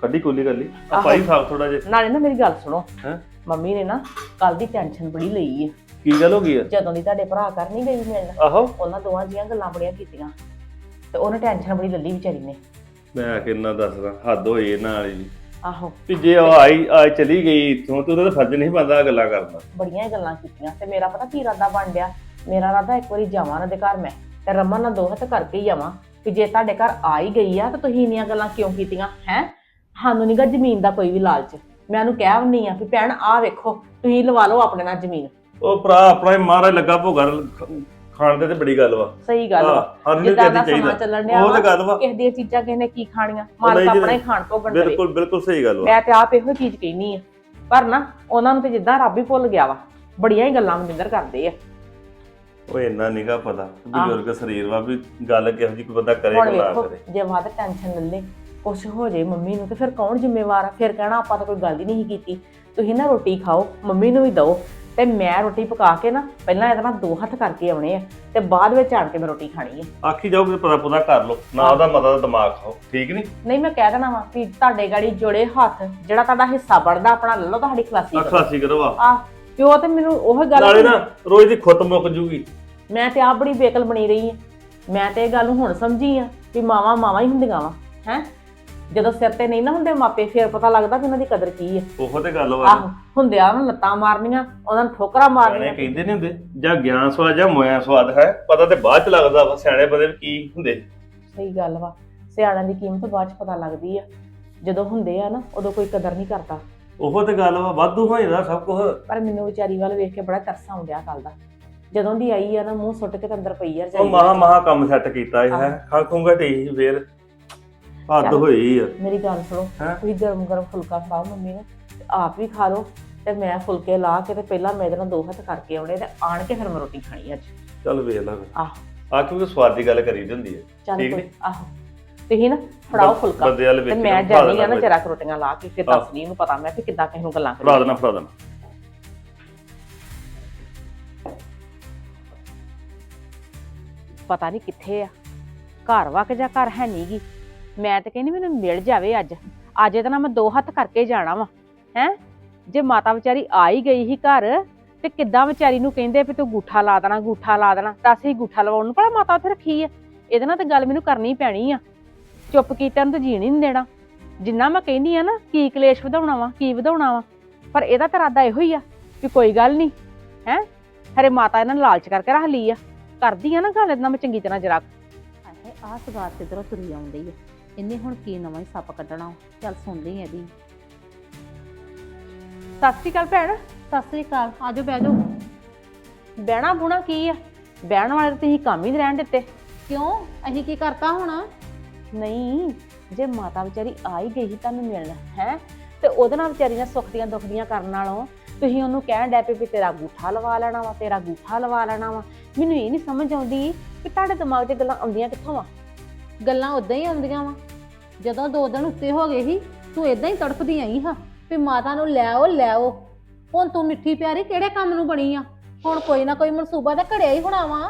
ਕੱਢੀ ਕੋਲੀ ਕਰ ਲਈ। ਆ ਆਹੋ। ਪਾਈ ਸਾਫ਼ ਥੋੜਾ ਜਿਹਾ। ਨਾਲੇ ਨਾ ਮੇਰੀ ਗੱਲ ਸੁਣੋ। ਹੈਂ? ਮੰਮੀ ਨੇ ਨਾ ਕੱਲ ਦੀ ਟੈਨਸ਼ਨ ਬੜੀ ਲਈ ਹੈ ਕੀ ਗੱਲ ਹੋ ਗਈ ਆ? ਜਦੋਂ ਦੀ ਤੁਹਾਡੇ ਭਰਾ ਘਰ ਨਹੀਂ ਗਈ ਮਿਲਣ ਆਹੋ। ਉਹਨਾਂ ਦੋਵਾਂ ਜੀਆਂ ਗੱਲਾਂ ਬੜੀਆਂ ਕੀਤੀਆਂ। ਤੇ ਉਹਨੇ ਟੈਨਸ਼ਨ ਬੜੀ ਲੱਲੀ ਵਿਚਾਰੀ ਨੇ। ਮੈਂ ਕਿੰਨਾ ਦੱਸਦਾ ਹੱਦ ਹੋਈ ਇਹਨਾਂ ਵਾਲੀ ਵੀ ਆਹੋ। ਵੀ ਜੇ ਉਹ ਆਈ ਆ ਚਲੀ ਗਈ ਇੱਥੋਂ ਤੇ ਉਹਦਾ ਤਾਂ ਫਰਜ਼ ਨਹੀਂ ਬੰਦਾ ਗੱਲਾਂ ਕਰਨਾ ਬੜੀਆਂ ਹੀ ਗੱਲਾਂ ਕੀਤੀਆਂ। ਤੇ ਮੇਰਾ ਪਤਾ ਕੀ ਇਰਾਦਾ ਬਣ ਗਿਆ? ਮੇਰਾ ਇਰਾਦਾ ਇੱਕ ਵਾਰੀ ਜਾਵਾਂ ਨਾ ਦੇ ਘਰ ਮੈਂ। ਤੇ ਰਮਨ ਨਾਲ ਦੋ ਹੱਥ ਕਰਕੇ ਹੀ ਆਵਾਂ। ਕਿ ਜੇ ਤੁਹਾਡੇ ਘਰ ਆ ਹੀ ਗਈ ਆ ਤਾਂ ਤੁਸੀਂ ਇੰਨੀਆਂ ਗੱਲਾਂ ਕਿਉਂ ਕੀਤੀਆਂ? ਹੈ? ਸਾਨੂੰ ਨੀਗਾ ਜ਼ਮੀਨ ਦਾ ਕੋਈ ਵੀ ਲਾਲਚ। ਮੈਂ ਉਹਨੂੰ ਕਹਿ ਹੁੰਨੀ ਆ ਕਿ ਭੈਣ ਆਹ ਵੇਖੋ ਤੁਸੀਂ ਲਵਾ ਲਓ ਆਪਣੇ ਨਾਲ ਜ਼ਮੀਨ। ਉਹ ਭਰਾ ਆਪਣਾ ਹੀ ਮਹਾਰਾਜ ਲੱਗਾ ਭੋਗਾ ਖਾਣ ਦੇ ਤੇ ਬੜੀ ਗੱਲ ਵਾ। ਸਹੀ ਗੱਲ ਵਾ ਹਾਂ, ਸਾਨੂੰ ਨਹੀਂ ਜਿੱਦਾਂ ਦਾ ਚਾਹੀਦਾ ਸਮਾਂ ਚੱਲਣ ਡਿਆ ਉਹ ਵਾ ਤਾਂ ਗੱਲ ਵਾ। ਕਿਸੇ ਦੀਆਂ ਚੀਜ਼ਾਂ ਕਿਸੇ ਨੇ ਕੀ ਖਾਣੀਆਂ ਨਹੀਂ ਮਾਲਕ ਜੀ, ਆਪਣਾ ਹੀ ਖਾਣ ਭੋਗਣ ਕਰੇ। ਬਿਲਕੁਲ ਬਿਲਕੁਲ ਸਹੀ ਗੱਲ ਵਾ। ਮੈਂ ਤੇ ਆਪ ਇਹੋ ਚੀਜ਼ ਕਹਿਨੀ ਆ। ਪਰ ਨਾ ਉਹਨਾਂ ਨੂੰ ਤੇ ਜਿੱਦਾਂ ਰੱਬ ਹੀ ਭੁੱਲ ਗਿਆ ਵਾ ਬੜੀਆਂ ਹੀ ਗੱਲਾਂ ਮਨਿੰਦਰ ਕਰਦੇ ਆ। ਉਹ ਇੰਨਾ ਨਹੀਂਗਾ ਪਤਾ ਆਹ। ਬਜ਼ੁਰਗ ਸਰੀਰ ਵਾ ਵੀ ਗੱਲ ਕਿਹੋ ਜੀ ਕੋਈ ਬੰਦਾ ਕਰੇ ਹੁਣ ਕਿ ਨਾ ਵੇਖੋ ਕਰੇ। ਜੇ ਵੱਧ ਟੈਨਸ਼ਨ ਲੱਲੇ ਕੁਛ ਹੋ ਜੇ ਮੰਮੀ ਨੂੰ ਤੇ ਫਿਰ ਕੌਣ ਜ਼ਿੰਮੇਵਾਰ ਆ? ਫਿਰ ਕਹਿਣਾ ਆਪਾਂ ਤਾਂ ਕੋਈ ਗੱਲ ਹੀ ਨਹੀਂ ਕੀਤੀ। ਤੁਸੀਂ ਨਾ ਰੋਟੀ ਖਾਓ ਮੰਮੀ ਨੂੰ ਵੀ ਦਿਓ। ਤੇ ਮੈਂ ਰੋਟੀ ਪਕਾ ਕੇ ਨਾ ਪਹਿਲਾਂ ਇਹਦੇ ਨਾਲ ਦੋ ਹੱਥ ਕਰਕੇ ਆਉਣੇ ਆ ਤੇ ਬਾਅਦ ਵਿੱਚ ਆਣ ਕੇ ਮੈਂ ਰੋਟੀ ਖਾਣੀ ਆ। ਆਖੀ ਜਾਓ ਕਿ ਪਤਾ ਪੁਤਾ ਕਰ ਲਓ। ਨਾ ਉਹਦਾ ਮਤਾ ਦਾ ਦਿਮਾਗ ਖਾਓ। ਠੀਕ ਨਹੀਂ? ਨਹੀਂ ਮੈਂ ਕਹਿ ਦੇਣਾ ਵਾ ਵੀ ਤੁਹਾਡੇ ਗਾੜੀ ਜੋੜੇ ਹੱਥ ਜਿਹੜਾ ਤੁਹਾਡਾ ਹਿੱਸਾ ਬਣਦਾ ਆਪਣਾ ਲੈ ਲਓ ਤੁਹਾਡੀ ਖਲਾਸੀ ਕਰੋ। ਅਖਲਾਸੀ ਕਰੋ ਆ। ਆ ਪਿਓ ਤੇ ਮੈਨੂੰ ਉਹ ਗੱਲ ਨਾਲੇ ਨਾ ਰੋਜ਼ ਦੀ ਖੁੱਤ ਮੁੱਕ ਜੂਗੀ। ਮੈਂ ਤੇ ਆਪ ਬੜੀ ਬੇਕਲ ਬਣੀ ਰਹੀ ਆ। ਮੈਂ ਤੇ ਇਹ ਗੱਲ ਨੂੰ ਹੁਣ ਸਮਝੀ ਆ ਵੀ ਮਾਵਾਂ ਮਾਵਾਂ ਹੀ ਹੁੰਦੀਆਂ ਵਾ ਹੈ? ਜਦੋਂ ਸਿਰ ਤੇ ਨਹੀਂ ਨਾ ਹੁੰਦੇ ਮਾਪੇ ਫਿਰ ਪਤਾ ਲੱਗਦਾ ਕਿ ਉਹਨਾਂ ਦੀ ਕਦਰ ਕੀ ਹੈ। ਉਹੋ ਤੇ ਗੱਲ ਵਾ। ਆਹੋ ਹੁੰਦਿਆਂ ਉਹਨਾਂ ਨੂੰ ਲੱਤਾਂ ਮਾਰਨੀਆਂ ਉਹਨਾਂ ਨੂੰ ਠੋਕਰਾਂ ਸਿਆਣੇ ਮਾਰਨੀਆਂ ਕਹਿੰਦੇ ਨਹੀਂ ਹੁੰਦੇ ਜਾਂ ਗਿਆਨ ਸਵਾਦ ਜਾਂ ਮੋਇਆ ਸਵਾਦ ਹੈ ਪਤਾ ਤੇ ਬਾਅਦ ਚ ਲੱਗਦਾ ਵਾ ਸਿਆਣੇ ਬੰਦੇ ਨੂੰ ਕੀ ਹੁੰਦੇ। ਸਹੀ ਗੱਲ ਵਾ ਸਿਆਣਿਆਂ ਦੀ ਕੀਮਤ ਬਾਅਦ ਚ ਪਤਾ ਲੱਗਦੀ ਆ। ਜਦੋਂ ਹੁੰਦੇ ਆ ਨਾ ਉਦੋਂ ਕੋਈ ਕਦਰ ਨਹੀਂ ਕਰਦਾ। ਉਹੋ ਤੇ ਗੱਲ ਵਾ ਵਾਧੂ ਹੋ ਜਾਂਦਾ ਸਭ ਕੁਝ ਪਰ ਮੈਨੂੰ ਵਿਚਾਰੀ ਵੱਲ ਵੇਖ ਕੇ ਬੜਾ ਤਰਸ ਆਉਂਦਿਆ ਕੱਲ ਦਾ। ਜਦੋਂ ਦੀ ਆਈ ਆ ਨਾ ਮੂੰਹ ਸੁੱਟ ਕੇ ਤੇ ਅੰਦਰ ਪਈ ਆ ਉਹ ਰਜਾਈ। ਮਹਾ। ਮਹਾ ਕੰਮ ਸੈੱਟ ਕੀਤਾ ਇਹ ਹੈ ਖਾਖੂੰਗਾ ਢੀ ਫੇਰ। ਹੱਦ ਚੱਲ। ਹੋਈ ਆ। ਮੇਰੀ ਗੱਲ ਸੁਣੋ ਹੈਂ? ਤੁਸੀਂ ਗਰਮ ਗਰਮ ਫੁਲਕਾ ਖਾਓ ਮੰਮੀ ਨੂੰ ਤੇ ਆਪ ਵੀ ਖਾ ਲਓ ਤੇ ਮੈਂ ਫੁਲਕੇ ਲਾ ਕੇ ਤੇ ਪਹਿਲਾਂ ਮੈਂ ਇਹਦੇ ਨਾਲ ਦੋ ਹੱਥ ਕਰਕੇ ਆਉਣੇ ਤੇ ਆਣ ਕੇ ਫਿਰ ਮੈਂ ਰੋਟੀ ਖਾਣੀ ਅੱਜ। ਚੱਲ ਵੇਖ ਲਾ ਫਿਰ। ਆਹ। ਆ ਕਿਉਂਕਿ ਸਵਾਦ ਦੀ ਗੱਲ ਕਰੀ ਦੀ ਹੁੰਦੀ ਹੈ ਚੱਲ ਠੀਕ ਕੋਈ ਨੀ? ਆਹੋ। ਤੁਸੀਂ ਨਾ ਫੜਾਓ ਫੁਲਕਾ ਬੰਦੇ ਵਾਲੇ ਤੇ ਵੇਖ ਮੈਂ ਜਾਣੀ ਆ ਨਾ ਜਰਾ ਕੁ ਰੋਟੀਆਂ ਲਾ ਕੇ ਫਿਰ ਆਹ। ਦੱਸਣੀ ਇਹਨੂੰ ਪਤਾ ਮੈਂ ਕਿ ਕਿੱਦਾਂ ਕਿਸੇ ਨੂੰ ਗੱਲਾਂ ਫੜਾ ਕਰੀ ਦੇਣਾ ਫੜਾ ਦੇਣਾ। ਪਤਾ ਨਹੀਂ ਕਿੱਥੇ ਆ ਘਰ ਵਾ ਕਿ ਜਾਂ ਘਰ ਹੈ ਨਹੀਂਗੀ ਮੈਂ ਤਾਂ ਕਹਿੰਦੀ ਮੈਨੂੰ ਮਿਲ ਜਾਵੇ ਅੱਜ। ਅੱਜ ਇਹਦਾ ਨਾਲ ਮੈਂ ਦੋ ਹੱਥ ਕਰਕੇ ਜਾਣਾ ਵਾ। ਹੈ? ਜੇ ਮਾਤਾ ਵਿਚਾਰੀ ਆ ਹੀ ਗਈ ਸੀ ਘਰ, ਤੇ ਕਿੱਦਾਂ ਵਿਚਾਰੀ ਨੂੰ ਕਹਿੰਦੇ ਵੀ ਤੂੰ ਗੂਠਾ ਲਾ ਦੇਣਾ, ਗੂਠਾ ਲਾ ਦੇਣਾ, ਦੱਸ ਹੀ ਗੂਠਾ ਲਵਾਉਣ ਨੂੰ। ਭਲਾ ਮਾਤਾ ਉੱਥੇ ਰੱਖੀ ਆ। ਇਹਦੇ ਨਾਲ ਤਾਂ ਗੱਲ ਮੈਨੂੰ ਕਰਨੀ ਪੈਣੀ ਆ। ਚੁੱਪ ਕੀਤਾ ਨੂੰ ਤਾਂ ਜੀਣ ਹੀ ਨਹੀਂ ਦੇਣਾ। ਜਿੰਨਾ ਮੈਂ ਕਹਿੰਦੀ ਆ ਨਾ, ਕੀ ਕਲੇਸ਼ ਵਧਾਉਣਾ ਵਾ, ਕੀ ਵਧਾਉਣਾ ਵਾ। ਪਰ ਇਹਦਾ ਤਾਂ ਇਰਾਦਾ ਇਹੋ ਹੀ ਆ ਕਿ ਕੋਈ ਗੱਲ ਨਹੀਂ। ਹੈ? ਹਰੇ ਮਾਤਾ ਇਹਨਾਂ ਨੂੰ ਲਾਲਚ ਕਰਕੇ ਰੱਖ ਲਈ ਆ। ਕਰਦੀ ਆ ਨਾ ਗੱਲ, ਇਹਦੇ ਨਾਲ ਮੈਂ ਚੰਗੀ ਤਰ੍ਹਾਂ ਜਰਾ ਆਹ ਸਗਾਤ ਕਿਧਰੋਂ ਤੁਰੀ ਆਉਂਦੀ ਆ। ਇਹਨੇ ਹੁਣ ਕੀ ਨਵਾਂ ਹੀ ਸੱਪ ਕੱਢਣਾ? ਚੱਲ ਸੁਣਦੇ ਆ ਇਹਦੀ। ਸਤਿ ਸ਼੍ਰੀ ਅਕਾਲ ਭੈਣ। ਸਤਿ ਸ੍ਰੀ ਅਕਾਲ। ਆਜੋ ਬਹਿ ਜਾਓ। ਬਹਿਣਾ ਬੁਣਾ ਕੀ ਆ? ਬਹਿਣ ਵਾਲੇ ਤਾਂ ਤੁਸੀਂ ਕੰਮ ਹੀ ਨੀ ਰਹਿਣ ਦਿੱਤੇ। ਕਿਉਂ? ਅਸੀਂ ਕੀ ਕਰਤਾ ਹੁਣ? ਨਹੀਂ ਜੇ ਮਾਤਾ ਵਿਚਾਰੀ ਆ ਹੀ ਗਈ ਸੀ ਤੁਹਾਨੂੰ ਮਿਲਣ ਹੈ? ਤੇ ਉਹਦੇ ਨਾਲ ਵਿਚਾਰੀ ਨਾਲ ਸੁੱਖ ਦੀਆਂ ਦੁੱਖ ਦੀਆਂ ਕਰਨ ਨਾਲੋਂ ਤੁਸੀਂ ਉਹਨੂੰ ਕਹਿਣ ਡੈ ਪਏ ਵੀ ਤੇਰਾ ਗੂਠਾ ਲਵਾ ਲੈਣਾ ਵਾ ਤੇਰਾ ਗੂਠਾ ਲਵਾ ਲੈਣਾ ਵਾ। ਮੈਨੂੰ ਇਹ ਨਹੀਂ ਸਮਝ ਆਉਂਦੀ ਕਿ ਤੁਹਾਡੇ ਦਿਮਾਗ 'ਚ ਗੱਲਾਂ ਆਉਂਦੀਆਂ ਕਿੱਥੋਂ ਆ? ਗੱਲਾਂ ਉਦਾਂ ਹੀ ਆਉਂਦੀਆਂ ਵਾ। ਜਦੋਂ ਦੋ ਦਿਨ ਉੱਤੇ ਹੋ ਗਏ ਸੀ ਤੂੰ ਇਦਾਂ ਹੀ ਤੜਫਦੀ ਆਈ ਹਾਂ ਵੀ ਮਾਤਾ ਨੂੰ ਲੈ ਆਓ ਲੈ ਆਓ ਹੁਣ ਤੂੰ ਮਿੱਠੀ ਪਿਆਰੀ ਕਿਹੜੇ ਕੰਮ ਨੂੰ ਬਣੀ ਆ? ਹੁਣ ਕੋਈ ਨਾ ਕੋਈ ਮਨਸੂਬਾ ਤਾਂ ਘੜਿਆ ਹੀ ਹੋਣਾ ਵਾ।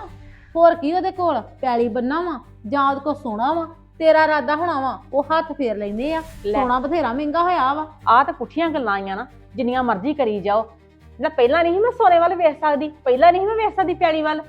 ਹੋਰ ਕੀ ਉਹਦੇ ਕੋਲ? ਪੈਲੀ ਬੰਨਾ ਵਾ ਜਾਂ ਉਹਦੇ ਕੋਲ ਸੋਨਾ ਵਾ ਤੇਰਾ ਇਰਾਦਾ ਹੋਣਾ ਵਾ ਉਹ ਹੱਥ ਫੇਰ ਲੈਂਦੇ ਆ। ਲੈ। ਸੋਨਾ ਬਥੇਰਾ ਮਹਿੰਗਾ ਹੋਇਆ ਵਾ। ਆਹ ਤਾਂ ਪੁੱਠੀਆਂ ਗੱਲਾਂ ਆਈਆਂ ਨਾ ਜਿੰਨੀਆਂ ਮਰਜ਼ੀ ਕਰੀ ਜਾਓ। ਨਾ ਪਹਿਲਾਂ ਨਹੀਂ ਸੀ ਮੈਂ ਸੋਨੇ ਵੱਲ ਵੇਖ ਸਕਦੀ ਪਹਿਲਾਂ ਨਹੀਂ ਸੀ ਮੈਂ ਵੇਖ ਸਕਦੀ ਪਿਆਲੀ ਵੱਲ।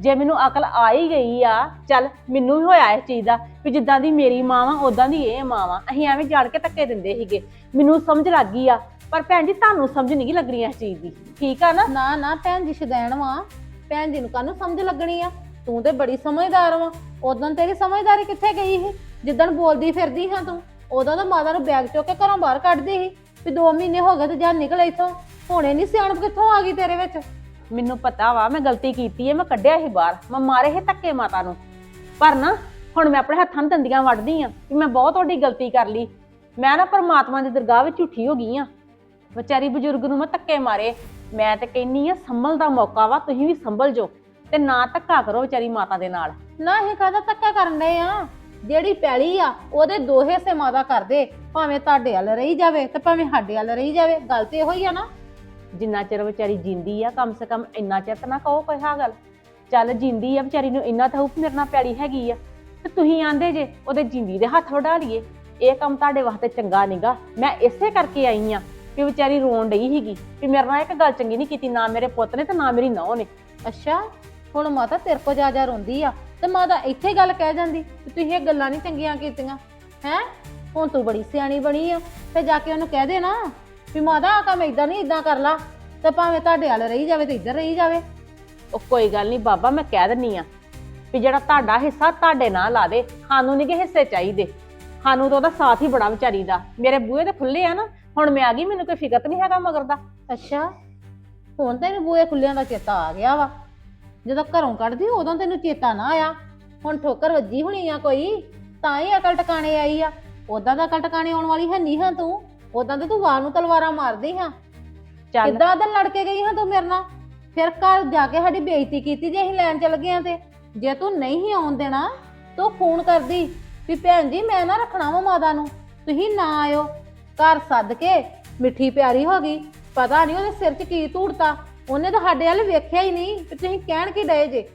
ਜੇ ਮੈਨੂੰ ਅਕਲ ਆ ਹੀ ਗਈ ਆ, ਚੱਲ ਮੈਨੂੰ ਵੀ ਹੋਇਆ ਇਸ ਚੀਜ਼ ਦਾ ਵੀ ਜਿੱਦਾਂ ਦੀ ਮੇਰੀ ਮਾਂ ਵਾ ਉਦਾਂ ਦੀ ਇਹ ਮਾਂ ਵਾ। ਅਸੀਂ ਐਵੇਂ ਜਾਣ ਕੇ ਧੱਕੇ ਦਿੰਦੇ ਸੀਗੇ। ਮੈਨੂੰ ਸਮਝ ਲੱਗ ਗਈ ਆ, ਪਰ ਭੈਣ ਜੀ ਤੁਹਾਨੂੰ ਸਮਝ ਨਹੀਂ ਲੱਗਣੀ ਇਸ ਚੀਜ਼ ਦੀ। ਠੀਕ ਆ ਨਾ? ਨਾ ਨਾ, ਭੈਣ ਜੀ ਸ਼ਦੈਣ ਵਾਂ। ਭੈਣ ਜੀ ਨੂੰ ਕਾਹਨੂੰ ਸਮਝ ਲੱਗਣੀ ਆ? ਤੂੰ ਤੇ ਬੜੀ ਸਮਝਦਾਰ ਵਾ। ਉਦੋਂ ਤੇਰੀ ਸਮਝਦਾਰੀ ਕਿੱਥੇ ਗਈ ਸੀ? ਜਿੱਦਣ ਬੋਲਦੀ ਫਿਰਦੀ ਹਾਂ ਤੂੰ ਉਦੋਂ ਤਾਂ ਮਾਤਾ ਨੂੰ ਬੈਗ ਚੁੱਕ ਕੇ ਘਰੋਂ ਬਾਹਰ ਕੱਢਦੀ ਸੀ ਵੀ 2 ਮਹੀਨੇ ਹੋ ਗਏ ਤੇ ਜਾਂ ਨਿਕਲ ਇੱਥੋਂ। ਹੁਣੇ ਨਹੀਂ ਸਿਆਣਪ ਕਿੱਥੋਂ ਆ ਗਈ ਤੇਰੇ ਵਿੱਚ? ਮੈਨੂੰ ਪਤਾ ਵਾ, ਮੈਂ ਗਲਤੀ ਕੀਤੀ ਹੈ ਮੈਂ ਕੱਢਿਆ ਸੀ ਬਾਹਰ। ਮੈਂ ਮਾਰੇ ਹੀ ਧੱਕੇ ਮਾਤਾ ਨੂੰ। ਪਰ ਨਾ, ਹੁਣ ਮੈਂ ਆਪਣੇ ਹੱਥਾਂ ਨੂੰ ਦੰਦੀਆਂ ਵੱਢਦੀ ਆ ਕਿ ਮੈਂ ਬਹੁਤ ਵੱਡੀ ਗਲਤੀ ਕਰ ਲਈ। ਮੈਂ ਨਾ ਪਰਮਾਤਮਾ ਦੀ ਦਰਗਾਹ ਵਿੱਚ ਝੂਠੀ ਹੋ ਗਈ ਆ। ਵਿਚਾਰੀ ਬਜ਼ੁਰਗ ਨੂੰ ਮੈਂ ਧੱਕੇ ਮਾਰੇ। ਮੈਂ ਤੇ ਕਹਿੰਨੀ ਆ, ਸੰਭਲ ਦਾ ਮੌਕਾ ਵਾ, ਤੁਸੀਂ ਵੀ ਸੰਭਲ ਜੋ ਤੇ ਨਾ ਧੱਕਾ ਕਰੋ ਵਿਚਾਰੀ ਮਾਤਾ ਦੇ ਨਾਲ। ਨਾ ਇਹ ਕਾਹਦਾ ਧੱਕਾ ਕਰਨ ਡਏ ਆ? ਜਿਹੜੀ ਪੈਲੀ ਆ, ਉਹਦੇ ਦੋ ਹਿੱਸੇ ਮਾਦਾ ਕਰਦੇ। ਭਾਵੇਂ ਤੁਹਾਡੇ ਵੱਲ ਰਹੀ ਜਾਵੇ ਤੇ ਭਾਵੇਂ ਸਾਡੇ ਵੱਲ ਰਹੀ ਜਾਵੇ। ਗੱਲ ਤੇ ਇਹੋ ਹੀ ਆ ਨਾ। ਜਿੰਨਾ ਚਿਰ ਵਿਚਾਰੀ ਜਿੰਦੀ ਆ, ਕਮ ਸੇ ਕਮ ਇੰਨਾ ਚਿਰ ਤਾਂ ਨਾ ਕਹੋ ਕੋਈ ਹਾਂ ਗੱਲ। ਚੱਲ ਜਿੰਦੀ ਆ, ਵਿਚਾਰੀ ਨੂੰ ਇੰਨਾ ਤਾਂ ਹੋਊ ਮੇਰੇ ਨਾਲ ਪਿਆਲੀ ਹੈਗੀ ਆ। ਤੇ ਤੁਸੀਂ ਆਂਦੇ ਜੇ ਉਹਦੇ ਜਿੰਦੀ ਦੇ ਹੱਥ ਵਢਾ ਲਈਏ, ਇਹ ਕੰਮ ਤੁਹਾਡੇ ਵਾਸਤੇ ਚੰਗਾ ਨਹੀਂਗਾ ਮੈਂ ਇਸੇ ਕਰਕੇ ਆਈ ਆ ਕਿ ਵਿਚਾਰੀ ਰੋਣ ਡਈ ਸੀਗੀ ਕਿ ਮੇਰੇ ਨਾਲ ਇੱਕ ਗੱਲ ਚੰਗੀ ਨਹੀਂ ਕੀਤੀ, ਨਾ ਮੇਰੇ ਪੁੱਤ ਨੇ ਤੇ ਨਾ ਮੇਰੀ ਨੌਂ ਨੇ। ਅੱਛਾ, ਹੁਣ ਮਾਤਾ ਤੇਰੇ ਕੋ ਜਾ ਜਾ ਰੋਂਦੀ ਆ ਤੇ ਮਾਤਾ ਇੱਥੇ ਗੱਲ ਕਹਿ ਜਾਂਦੀ ਕਿ ਤੁਸੀਂ ਇਹ ਗੱਲਾਂ ਨਹੀਂ ਚੰਗੀਆਂ ਕੀਤੀਆਂ। ਹੈ? ਹੁਣ ਤੂੰ ਬੜੀ ਸਿਆਣੀ ਬਣੀ ਆ, ਤੇ ਜਾ ਕੇ ਉਹਨੂੰ ਕਹਿ ਦੇ ਨਾ ਵੀ ਮਾਤਾ ਆ ਕੰਮ ਇਦਾਂ ਨਹੀਂ ਇਦਾਂ ਕਰ ਲਾ। ਤੇ ਭਾਵੇਂ ਤੁਹਾਡੇ ਵੱਲ ਰਹੀ ਜਾਵੇ ਤੇ ਇੱਧਰ ਰਹੀ ਜਾਵੇ। ਉਹ ਕੋਈ ਗੱਲ ਨਹੀਂ ਬਾਬਾ ਮੈਂ ਕਹਿ ਦਿੰਨੀ ਆ ਵੀ ਜਿਹੜਾ ਤੁਹਾਡਾ ਹਿੱਸਾ ਤੁਹਾਡੇ ਨਾਲ ਲਾ ਦੇ ਸਾਨੂੰ ਨਹੀਂ ਕਿ ਹਿੱਸੇ ਚਾਹੀਦੇ। ਸਾਨੂੰ ਤਾਂ ਉਹਦਾ ਸਾਥ ਹੀ ਬੜਾ ਵਿਚਾਰੀ ਦਾ। ਮੇਰੇ ਬੂਹੇ ਤੇ ਖੁੱਲੇ ਆ ਨਾ ਹੁਣ ਮੈਂ ਆ ਗਈ ਮੈਨੂੰ ਕੋਈ ਫਿਕਰ ਨਹੀਂ ਹੈਗਾ ਮਗਰ ਦਾ। ਅੱਛਾ ਹੁਣ ਤੈਨੂੰ ਬੂਏ ਖੁੱਲਿਆਂ ਦਾ ਚੇਤਾ ਆ ਗਿਆ ਵਾ। ਜਦੋਂ ਘਰੋਂ ਕੱਢਦੀ ਉਦੋਂ ਤੈਨੂੰ ਚੇਤਾ ਨਾ ਆਇਆ। ਹੁਣ ਠੋਕਰ ਵੱਜੀ ਹੋਣੀ ਆ ਕੋਈ ਤਾਂ ਹੀ ਅਕਲ ਟਿਕਾਣੇ ਆਈ ਆ। ਉਦਾਂ ਦਾ ਅਕਲ ਟਿਕਾਣੇ ਆਉਣ ਵਾਲੀ ਹੈ ਨਹੀਂ ਹਾਂ ਤੂੰ। ਉਦਾਂ ਤੇ ਤੂੰ ਵਾਰ ਨੂੰ ਤਲਵਾਰਾਂ ਮਾਰਦੀ ਹਾਂ। ਚੱਲ। ਕਿੱਦਾਂ ਉਦੋਂ ਲੜ ਕੇ ਗਈ ਹਾਂ ਤੂੰ ਮੇਰੇ ਨਾਲ? ਫਿਰ ਘਰ ਜਾ ਕੇ ਸਾਡੀ ਬੇਇੱਜ਼ਤੀ ਕੀਤੀ ਜੇ ਅਸੀਂ ਲੈਣ ਚੱਲ ਗਏ ਆ ਤੇ। ਜੇ ਤੂੰ ਨਹੀਂ ਆਉਣ ਦੇਣਾ ਤੂੰ ਫੋਨ ਕਰਦੀ ਵੀ ਭੈਣ ਜੀ ਮੈਂ ਨਾ ਰੱਖਣਾ ਵਾ ਮਾਤਾ ਨੂੰ। ਤੁਸੀਂ ਨਾ ਆਇਓ। ਘਰ ਸੱਦ ਕੇ ਮਿੱਠੀ ਪਿਆਰੀ ਹੋ ਗਈ। ਪਤਾ ਨਹੀਂ ਉਹਦੇ ਸਿਰ 'ਚ ਕੀ ਧੂੜਤਾ। ਉਹਨੇ ਤਾਂ ਸਾਡੇ ਵੱਲ ਵੇਖਿਆ ਹੀ ਨਹੀਂ ਤੇ ਤੁਸੀਂ ਕਹਿਣ ਕੀ ਡਏ ਜੇ।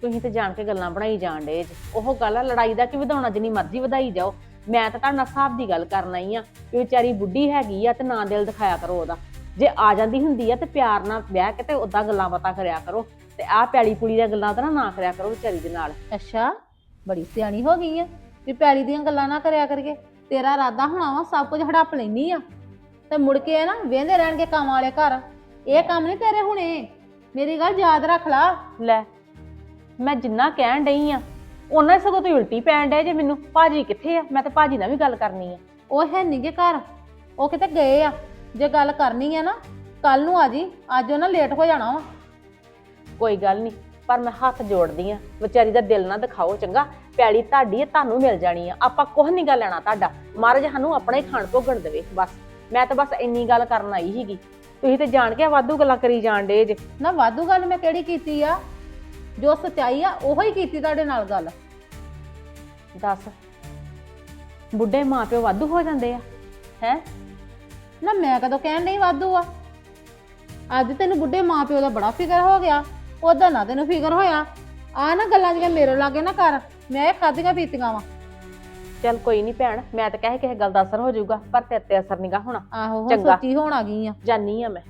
ਤੁਸੀਂ ਤੇ ਜਾਣ ਕੇ ਗੱਲਾਂ ਬਣਾਈ ਜਾਣ ਡੇ ਜੀ। ਉਹ ਗੱਲ ਆ ਲੜਾਈ ਦਾ ਕਿ ਵਧਾਉਣਾ? ਜਿੰਨੀ ਮਰਜ਼ੀ ਵਧਾਈ ਜਾਓ। ਮੈਂ ਤਾਂ ਤੁਹਾਡੇ ਹਿਸਾਬ ਦੀ ਗੱਲ ਕਰਨ ਆਈ ਆ ਕਿ ਵਿਚਾਰੀ ਬੁੱਢੀ ਹੈਗੀ ਆ ਤੇ ਨਾ ਦਿਲ ਦਿਖਾਇਆ ਕਰੋ ਉਹਦਾ। ਜੇ ਆ ਜਾਂਦੀ ਹੁੰਦੀ ਆ ਤੇ ਪਿਆਰ ਨਾਲ ਵਿਆਹ ਕੇ ਤੇ ਉਦਾਂ ਗੱਲਾਂ ਬਾਤਾਂ ਕਰਿਆ ਕਰੋ ਤੇ ਆਹ ਪੈਲੀ ਪੁਲੀ ਦੀਆਂ ਗੱਲਾਂ ਤਾਂ ਨਾ ਨਾ ਕਰਿਆ ਕਰੋ ਵਿਚਾਰੀ ਦੇ ਨਾਲ। ਅੱਛਾ ਬੜੀ ਸਿਆਣੀ ਹੋ ਗਈ ਆ ਵੀ ਪੈਲੀ ਦੀਆਂ ਗੱਲਾਂ ਨਾ ਕਰਿਆ ਕਰਕੇ ਤੇਰਾ ਇਰਾਦਾ ਹੋਣਾ ਵਾ ਸਭ ਕੁਝ ਹੜੱਪ ਲੈਣੀ ਆ। ਤੇ ਮੁੜ ਕੇ ਨਾ ਵੇਂਦੇ ਰਹਿਣਗੇ ਕੰਮ ਵਾਲੇ ਘਰ। ਇਹ ਕੰਮ ਨਹੀਂ ਤੇਰੇ ਹੁਣੇ। ਮੇਰੀ ਗੱਲ ਯਾਦ ਰੱਖ ਲਾ। ਲੈ ਮੈਂ ਜਿੰਨਾ ਕਹਿਣ ਡਈ ਆ ਉਹਨਾਂ ਹੀ ਸਗੋਂ ਤੂੰ ਉਲਟੀ ਪੈਣ ਡੇ ਜੇ ਮੈਨੂੰ। ਭਾਜੀ ਕਿੱਥੇ ਆ? ਮੈਂ ਤਾਂ ਭਾਜੀ ਨਾਲ ਵੀ ਗੱਲ ਕਰਨੀ ਆ। ਉਹ ਹੈ ਨੀ ਗੇ ਘਰ। ਉਹ ਕਿਤੇ ਗਏ ਆ। ਜੇ ਗੱਲ ਕਰਨੀ ਆ ਨਾ ਕੱਲ ਨੂੰ ਆ ਜੀ। ਅੱਜ ਉਹਨਾਂ ਲੇਟ ਹੋ ਜਾਣਾ ਵਾ। ਕੋਈ ਗੱਲ ਨਹੀਂ ਪਰ ਮੈਂ ਹੱਥ ਜੋੜਦੀ ਆ। ਵਿਚਾਰੀ ਦਾ ਦਿਲ ਨਾ ਦਿਖਾਓ ਚੰਗਾ। ਪੈਲੀ ਤੁਹਾਡੀ ਹੈ ਤੁਹਾਨੂੰ ਮਿਲ ਜਾਣੀ ਆ। ਆਪਾਂ ਕੁਝ ਨਹੀਂ ਗੱਲ ਲੈਣਾ ਤੁਹਾਡਾ। ਮਹਾਰਾਜ ਸਾਨੂੰ ਆਪਣਾ ਹੀ ਖਾਣ ਭੋਗਣ ਦੇਵੇ ਬਸ। ਮੈਂ ਤਾਂ ਬਸ ਇੰਨੀ ਗੱਲ ਕਰਨ ਆਈ ਸੀਗੀ। ਤੁਸੀਂ ਤੇ ਜਾਣ ਕੇ ਵਾਧੂ ਗੱਲਾਂ ਕਰੀ ਜਾਣ ਡੇ ਜੇ। ਨਾ ਵਾਧੂ ਗੱਲ ਮੈਂ ਕਿਹੜੀ ਕੀਤੀ ਆ? ਜੋ ਸਚਾਈ ਆ ਉਹੋ ਹੀ ਕੀਤੀ ਤੁਹਾਡੇ ਨਾਲ ਗੱਲ। ਦੱਸ। ਬੁੱਢੇ ਮਾਪਿਓ ਵਾਧੂ ਹੋ ਜਾਂਦੇ ਆ। ਹੈ? ਨਾ ਮੈਂ ਕਦੋਂ ਕਹਿਣ ਨਹੀਂ ਵਾਧੂ ਆ? ਅੱਜ ਤੈਨੂੰ ਬੁੱਢੇ ਮਾਪਿਓ ਦਾ ਬੜਾ ਫਿਕਰ ਹੋ ਗਿਆ। ਉਦੋਂ ਨਾ ਤੈਨੂੰ ਫਿਕਰ ਹੋਇਆ। ਆ ਨਾ ਗੱਲਾਂ ਜਿਹੜੀਆਂ ਮੇਰੇ ਲਾਗੇ ਨਾ ਕਰ। ਮੈਂ ਇਹ ਖਾਧੀਆਂ ਪੀਤੀਆਂ ਵਾ। ਚੱਲ ਕੋਈ ਨਹੀਂ ਭੈਣ ਮੈਂ ਤਾਂ ਕਹੇ ਕਿਸੇ ਗੱਲ ਦਾ ਅਸਰ ਹੋ ਜਾਊਗਾ ਪਰ ਤੇਰੇ ਤੇ ਅਸਰ ਨਹੀਂਗਾ ਹੋਣਾ। ਆਹੋ ਹੁਣ ਚੰਗਾ। ਸੱਚੀ ਹੋਣ ਆ ਗਈ ਆ। ਜਾਨੀ ਆ ਮੈਂ।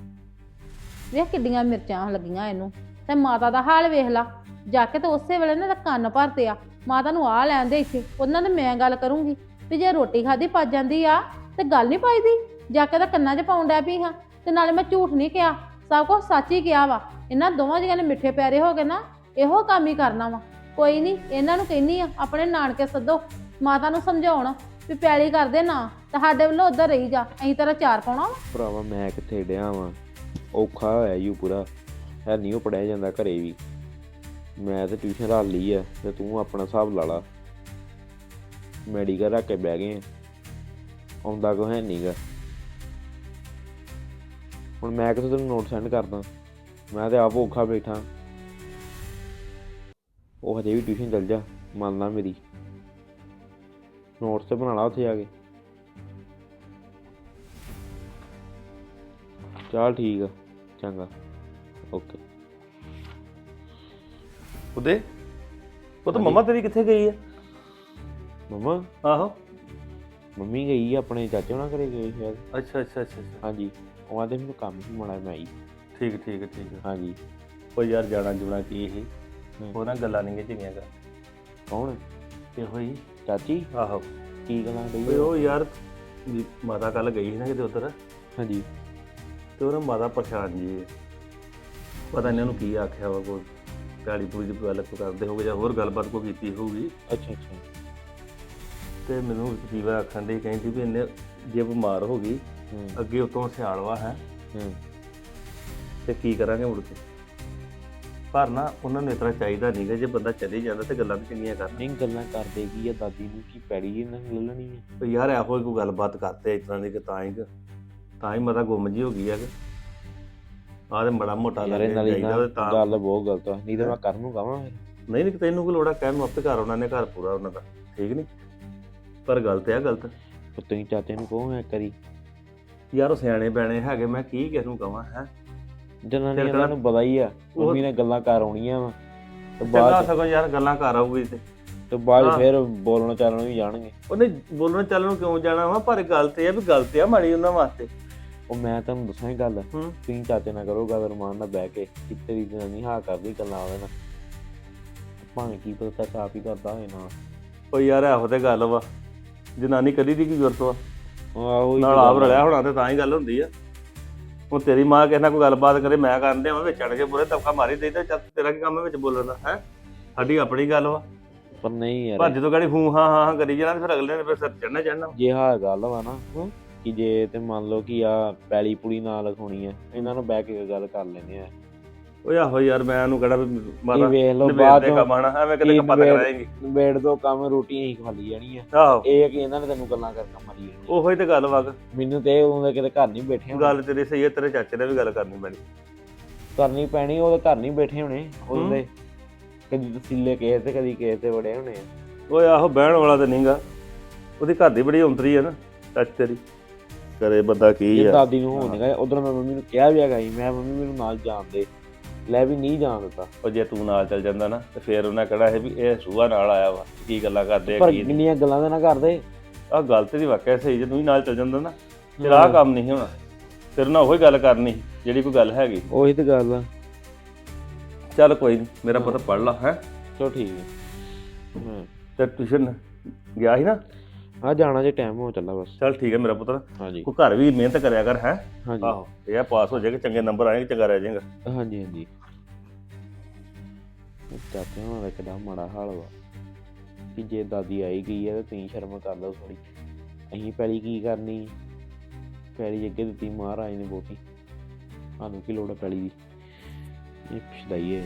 ਵੇਖ ਕਿੱਡੀਆਂ ਮਿਰਚਾਂ ਲੱਗੀਆਂ ਇਹਨੂੰ। ਤੇ ਮਾਤਾ ਦਾ ਹਾਲ ਵੇਖ ਲਾ। ਜਾ ਕੇ ਤੇ ਉਸੇ ਵੇਲੇ ਨਾ ਕੰਨ ਭਰਤੇ ਆ। ਮਾਤਾ ਨੂੰ ਆ ਲੈਣ ਦੇ ਇੱਥੇ, ਉਹਨਾਂ ਨੇ ਮੈਂ ਗੱਲ ਕਰੂੰਗੀ। ਵੀ ਜੇ ਰੋਟੀ ਖਾਦੀ ਪੱਜ ਜਾਂਦੀ ਆ, ਤੇ ਗੱਲ ਨਹੀਂ ਪਾਈਦੀ ਜਾ ਕੇ ਤਾਂ ਕੰਨਾਂ 'ਚ ਪਾਉਣ ਡੈ ਪਈ ਹਾਂ। ਤੇ ਨਾਲੇ ਮੈਂ ਝੂਠ ਨਹੀਂ ਕਿਹਾ, ਸਭ ਕੁਝ ਸੱਚ ਹੀ ਕਿਹਾ ਵਾ। ਇਹਨਾਂ ਦੋਵਾਂ ਜੀਆਂ ਨੇ ਮਿੱਠੇ ਪਿਆਰੇ ਹੋ ਗਏ ਨਾ ਇਹੋ ਕੰਮ ਹੀ ਕਰਨਾ ਵਾ। ਕੋਈ ਨਹੀਂ ਇਹਨਾਂ ਨੂੰ ਕਹਿੰਨੀ ਆ, ਆਪਣੇ ਨਾਨਕੇ ਸੱਦੋ। ਮਾਤਾ ਨੂੰ ਸਮਝਾਉਣ ਵੀ ਪੈਲੀ ਕਰਦੇ ਨਾ ਤੇ ਸਾਡੇ ਵੱਲੋਂ ਉਧਰ ਰਹੀ ਜਾ, ਅਸੀਂ ਤੇਰਾ ਚਾਰ ਪਾਉਣਾ ਵਾ। ਭਰਾਵਾ, ਮੈਂ ਕਿੱਥੇ ਡਿਆ ਵਾਂ? ਔਖਾ ਹੋਇਆ ਯੂ ਪੂਰਾ। ਹੈ ਨਹੀਂ ਉਹ ਪੜਿਆ ਜਾਂਦਾ ਘਰੇ ਵੀ। ਮੈਂ ਤੇ ਟਿਊਸ਼ਨ ਲਾ ਲਈ ਆ, ਤੇ ਤੂੰ ਆਪਣਾ ਹਿਸਾਬ ਲਾ ਲਾ। ਮੈਡੀਕਲ ਰੱਖ ਕੇ ਬਹਿ ਗਏ ਆਂ। ਆਉਂਦਾ ਕੋ ਹੈ ਨਹੀਂਗਾ ਹੁਣ ਮੈਂ ਕਿਥੋਂ ਤੈਨੂੰ ਨੋਟ ਸੈਂਡ ਕਰਦਾ? ਮੈਂ ਤੇ ਆਪ ਔਖਾ ਬੈਠਾ। ਉਹ ਹਜੇ ਵੀ ਟਿਊਸ਼ਨ ਚਲ ਜਾ ਮੰਨਦਾ ਮੇਰੀ। ਨੋਟਸ ਤੇ ਬਣਾ ਲਾ ਉੱਥੇ ਜਾ ਕੇ। ਚੱਲ ਠੀਕ ਆ, ਚੰਗਾ। ਓਕੇ ਉਹਦੇ? ਉਹ ਤਾਂ ਮੰਮਾ ਤੇਰੀ ਕਿੱਥੇ ਗਈ ਆ? ਮਮਾ? ਆਹੋ। ਮੰਮੀ ਗਈ ਆ ਆਪਣੇ ਚਾਚੇ ਉਹਨਾਂ ਘਰੇ ਗਈ ਸ਼ਾਇਦ ਅੱਛਾ ਅੱਛਾ ਅੱਛਾ ਅੱਛਾ। ਹਾਂਜੀ। ਉਹ ਆਂਦੇ ਮੈਨੂੰ ਕੰਮ ਸੀ ਮਾੜਾ ਮੈਂ ਆਈ। ਠੀਕ ਠੀਕ ਠੀਕ। ਹਾਂਜੀ। ਉਹ ਯਾਰ ਜਾਣਾ ਜੁਣਾ ਕੀ ਇਹ? ਹਮ। ਉਹਨਾਂ ਗੱਲਾਂ ਨਹੀਂ ਚੰਗੀਆਂ ਕਰ। ਕੌਣ? ਤੇ ਹੋਈ? ਚਾਚੀ? ਆਹੋ। ਕੀ ਗੱਲਾਂ ਓਏ ਉਹ ਯਾਰ ਵੀ ਮਾਤਾ ਕੱਲ ਗਈ ਸੀ ਨਾ ਕਿਤੇ ਉੱਧਰ? ਹਾਂਜੀ। ਤੇ ਉਹਨਾਂ ਮਾਤਾ ਪਰੇਸ਼ਾਨ ਜੀ ਹੈ। ਪਤਾ ਨਹੀਂ ਉਹਨੂੰ ਕੀ ਆਖਿਆ ਵਾ ਕੋਈ ਗਾਲੀ ਪੂਰੀ ਦੀ ਗੱਲ ਕੋ ਕਰਦੇ ਹੋਗੇ ਜਾਂ ਹੋਰ ਗੱਲਬਾਤ ਕੋ ਕੀਤੀ ਹੋਊਗੀ। ਅੱਛਾ ਅੱਛਾ। ਤੇ ਮੈਨੂੰ ਜੀਵਾ ਆਖਣ ਦੀ ਕਹਿੰਦੀ ਵੀ ਇਹਨੇ ਜੇ ਬਿਮਾਰ ਹੋ ਗਈ ਹੂੰ। ਅੱਗੇ ਉਤੋਂ ਸਿਆਲ ਵਾ ਹੈ। ਹੂੰ। ਤੇ ਕੀ ਕਰਾਂਗੇ ਮੁੜ ਕੇ? ਪਰ ਨਾ ਉਹਨਾਂ ਨੂੰ ਇਤਨਾ ਚਾਹੀਦਾ ਨਹੀਂਗਾ ਜੇ ਬੰਦਾ ਚਲੇ ਜਾਂਦਾ ਤੇ ਗੱਲਾਂ ਵੀ ਚੰਗੀਆਂ ਕਰਨ। ਨਹੀਂ ਗੱਲਾਂ ਕਰਦੇ ਕੀ ਆ ਦਾਦੀ ਨੂੰ ਕੀ ਪੈੜੀ ਇਹਨਾਂ ਨੇ ਲੈ ਲੈਣੀ ਆ। ਤੇ ਯਾਰ ਇਹੋ ਕੋਈ ਗੱਲਬਾਤ ਕਰਦੇ ਇਤਨਾ ਦੀ ਕਿ ਤਾਂ ਹੀ ਕਿ ਤਾਂ ਹੀ ਮਤਾ ਗੁੰਮ ਜੀ ਹੋ ਗਈ ਆ ਕਿ। ਆਹ ਤੇ ਬੜਾ ਮੋਟਾ ਯਾਰ ਲੱਗੇ ਇਹ ਨਾਲੀ ਜਾਈਦਾ ਨਾ ਗੱਲ ਬਹੁਤ ਗਲਤ ਆ। ਨਹੀਂ ਤਾਂ ਮੈਂ ਕਰਨ ਨੂੰ ਕਹਾਂ। ਫਿਰ ਨਹੀਂ ਨਹੀਂ ਤੈਨੂੰ ਕੋਈ ਲੋੜਾ ਕਹਿਣ ਆਪੇ ਘਰ ਉਹਨਾਂ ਨੇ ਘਰ ਪੂਰਾ ਉਹਨਾਂ ਦਾ। ਠੀਕ ਨਹੀਂ ਪਰ ਗਲਤ ਆ ਗਲਤ। ਤੁਸੀਂ ਚਾਚੇ ਨੂੰ ਕਹੋ ਮੈਂ ਕਰੀ ਯਾਰ ਉਹ ਸਿਆਣੇ ਬੈਣੇ ਹੈਗੇ ਮੈਂ ਕੀ ਕਿਸ ਨੂੰ ਕਵਾਂ ਹੈ? ਦਾ ਤਾਂ- ਨੂੰ ਪਤਾ ਹੀ ਆ ਉਹ- ਮੰਮੀ ਨੇ ਗੱਲਾਂ ਕਰ ਆਉਣੀਆਂ ਵਾ। ਤੇ ਬਾਅਦ ਸਗੋਂ ਯਾਰ ਗੱਲਾਂ ਕਰ ਆਊਗੀ ਤੇ। ਤੇ ਬਾਅਦ। ਫਿਰ ਬੋਲਣ ਚਾਲਣ ਵੀ ਜਾਣਗੇ। ਉਹਨੇ ਬੋਲਣ ਚੱਲਣ ਨੂੰ ਕਿਉਂ ਜਾਣਾ ਵਾ? ਪਰ ਗੱਲ ਤੇ ਆ ਵੀ ਗੱਲ ਤੇ ਆ ਮਾੜੀ ਉਹਨਾਂ ਵਾਸਤੇ। ਉਹ ਮੈਂ ਤੁਹਾਨੂੰ ਦੱਸਾਂ ਇਹ ਗੱਲ। ਹੂੰ। ਤੁਸੀਂ ਚਾਚੇ ਨਾਲ ਕਰੋ ਗੱਲ ਰਮਾਨ ਨਾਲ ਬਹਿ ਕੇ ਕਿ ਤੇਰੀ ਜਨਾਨੀ ਹਾਂ ਕਰਦੀ ਗੱਲਾਂ ਉਹਦੇ ਨਾਲ ਭਾਵੇਂ ਕੀ ਪਤਾ ਚਾਚਾ ਆਪ ਹੀ ਕਰਦਾ ਹੋਏ ਨਾ ਉਹ ਯਾਰ ਇਹੋ ਤੇ ਗੱਲ ਵਾ ਜਨਾਨੀ ਕਦੀ ਦੀ ਕੀ ਜ਼ਰੂਰਤ ਵਾ? ਆਹੋ ਹੀ ਨਾਲ ਤਾਂ ਆਪ ਗੱਲ ਆ। ਰਲਿਆ ਹੋਣਾ ਤੇ ਤਾਂ ਹੀ ਗੱਲ ਹੁੰਦੀ ਆ। ਹੁਣ ਤੇਰੀ ਮਾਂ ਕਿਸੇ ਨਾਲ ਕੋਈ ਗੱਲਬਾਤ ਕਰੇ ਮੈਂ ਕਰਨ ਦੇ ਵਿੱਚ ਅੜ ਕੇ ਬੁਰੇ ਤਬਕਾ ਮਾਰੀ ਦੇ ਤੇ ਚੱਲ ਤੇਰਾ ਕੀ ਕੰਮ ਹੈ ਵਿੱਚ ਬੋਲਣ ਦਾ ਹੈ? ਸਾਡੀ ਆਪਣੀ ਗੱਲ ਵਾ। ਪਰ ਨਹੀਂ ਪਰ ਯਾਰ ਜਦੋਂ ਗਾੜੀ ਹੂੰ ਹਾਂ ਹਾਂ ਹਾਂ ਕਰੀ ਜਾਣਾ ਤੇ ਫਿਰ ਅਗਲੇ ਨੇ ਫਿਰ ਸਿਰ ਚੜਨਾ ਚੜਨਾ ਜੇ ਹਾਂ ਗੱਲ ਵਾ ਨਾ ਕਿ ਜੇ ਤੇ ਮੰਨ ਲਓ ਕਿ ਆ ਪੈਲੀ ਪੁਲੀ ਨਾਲ ਲਿਖਾਉਣੀ ਆ ਇਹਨਾਂ ਨੂੰ ਬਹਿ ਕੇ ਗੱਲ ਕਰ ਲੈਂਦੇ ਆ। ਓਏ ਆਹੋ ਯਾਰ ਮੈਂ ਉਹਨੂੰ ਕਿਹੜਾ ਕੀ ਮਾਤਾ ਵੇਖ ਲਓ ਬਾਅਦ ਦੇ ਚੋਂ ਕੰਮ ਆਣਾ ਐਵੇਂ ਕਿਤੇ ਕੀ ਨਿਬੇੜ- ਕਰਾਏਗੀ ਨਿਬੇੜ ਦੋ ਕੰਮ ਰੋਟੀ ਹੀ ਖਾਲੀ ਜਾਣੀ ਆ ਆਹੋ। ਇਹ ਕਿ ਇਹਨਾਂ ਨੇ ਤੈਨੂੰ ਗੱਲਾਂ ਕਰਨਾ ਮਾਰੀ ਜਾਣੀ ਉਹੋ ਹੀ ਤੇ ਗੱਲ ਵਾ। ਮੈਨੂੰ ਤੇ ਉਹਦੇ ਕਿਤੇ ਘਰ ਨਹੀਂ ਬੈਠੇ ਹੋਣੇ। ਗੱਲ ਤੇਰੀ ਸਹੀ ਹੈ ਤੇਰੇ ਚਾਚੇ ਨੇ ਵੀ ਗੱਲ ਕਰਨੀ ਪੈਣੀ। ਕਰਨੀ ਪੈਣੀ ਉਹਦੇ ਘਰ ਨਹੀਂ ਬੈਠੇ ਹੋਣੇ ਉਹਦੇ ਕਦੀ ਤਸੀਲੇ ਕਿਸੇ ਤੇ ਕਦੀ ਕਿਸੇ ਤੇ ਬੜੇ ਹੋਣੇ ਓਏ ਆਹੋ ਬਹਿਣ ਵਾਲਾ ਤੇ ਨਹੀਂਗਾ ਉਹਦੀ ਘਰ ਦੀ ਬੜੀ ਉਂਤਰੀ ਹੈ ਨਾ ਚਾਚੇ ਤੇਰੀ। ਕਰੇ ਬੰਦਾ ਕੀ ਇਹ ਆ? ਦਾਦੀ ਨੂੰ ਹੋਣ ਨਿਕਾ ਉਧਰ ਮੈਂ ਮੰਮੀ ਨੂੰ ਕਿਹਾ ਵੀ ਹੈਗਾ ਸੀ ਮੈਂ ਮੰਮੀ ਮੈਨੂੰ ਨਾਲ ਜਾਣ ਦੇ। ਲੈ ਵੀ ਨਹੀਂ ਜਾਣ ਦਿੱਤਾ। ਉਹ ਜੇ ਤੂੰ ਨਾਲ ਚੱਲ ਜਾਂਦਾ ਨਾ ਤੇ ਫੇਰ ਉਹਨੇ ਕਿਹੜਾ ਇਹ ਵੀ ਇਹ ਸੂਆ ਨਾਲ ਆਇਆ ਵਾ ਕੀ ਗੱਲਾਂ ਕਰਦੇ ਆ ਪਰ ਕੀ ਕਿੰਨੀਆਂ ਗੱਲਾਂ ਦੇ ਨਾ ਕਰਦੇ। ਆਹ ਗੱਲ ਤੇ ਦੀ ਵਾਕਿਆ ਸਹੀ ਜੇ ਤੂੰ ਹੀ ਨਾਲ ਚੱਲ ਜਾਂਦਾ ਨਾ ਫਿਰ ਆਹ ਕੰਮ ਨਹੀਂ ਹੋਣਾ। ਤੇਰੇ ਨਾਲ ਉਹੀ ਗੱਲ ਕਰਨੀ ਸੀ, ਜਿਹੜੀ ਕੋਈ ਗੱਲ ਹੈਗੀ। ਉਹੀ ਤੇ ਗੱਲ ਆ। ਚੱਲ ਕੋਈ ਨਹੀਂ ਮੇਰਾ ਪੁੱਤ ਪੜ ਲਾ ਹੈ। ਚਲੋ ਠੀਕ ਹੈ ਹਾਂ। ਤੇ ਟਿਊਸ਼ਨ ਗਿਆ ਸੀ ਨਾ? ਆ ਜਾਣਾ ਜੇ ਟਾਈਮ ਹੋ ਚੱਲਾ ਬਸ। ਚੱਲ ਠੀਕ ਹੈ ਮੇਰਾ ਪੁੱਤ। ਹਾਂਜੀ। ਕੋਈ ਘਰ ਵੀ ਮਿਹਨਤ ਕਰਿਆ ਕਰ ਹੈ? ਹਾਂਜੀ। ਆਹੋ ਇਹ ਪਾਸ ਹੋ ਜਾਏਗਾ ਚੰਗੇ ਨੰਬਰ ਆਏਗੇ ਚੰਗਾ ਰਹਿ ਜਾਏਗਾ। ਹਾਂਜੀ ਹਾਂਜੀ। ਚਾਚੇ ਹੋਣਾ ਦਾ ਕਿੱਡਾ ਮਾੜਾ ਹਾਲ ਵਾ। ਕਿ ਜੇ ਦਾਦੀ ਆਈ ਗਈ ਹੈ ਤੇ ਤੁਸੀਂ ਸ਼ਰਮ ਕਰ ਲਓ ਥੋੜੀ ਅਸੀਂ ਪਹਿਲੀ ਕੀ ਕਰਨੀ? ਪਹਿਲੀ ਅੱਗੇ ਦਿੱਤੀ ਮਹਾਰਾਜ ਨੇ ਬੋਟੀ ਸਾਨੂੰ ਕੀ ਲੋੜ ਹੈ ਪਹਿਲੀ ਦੀ? ਇਹ ਪਿਛਦਾਈ ਹੈ।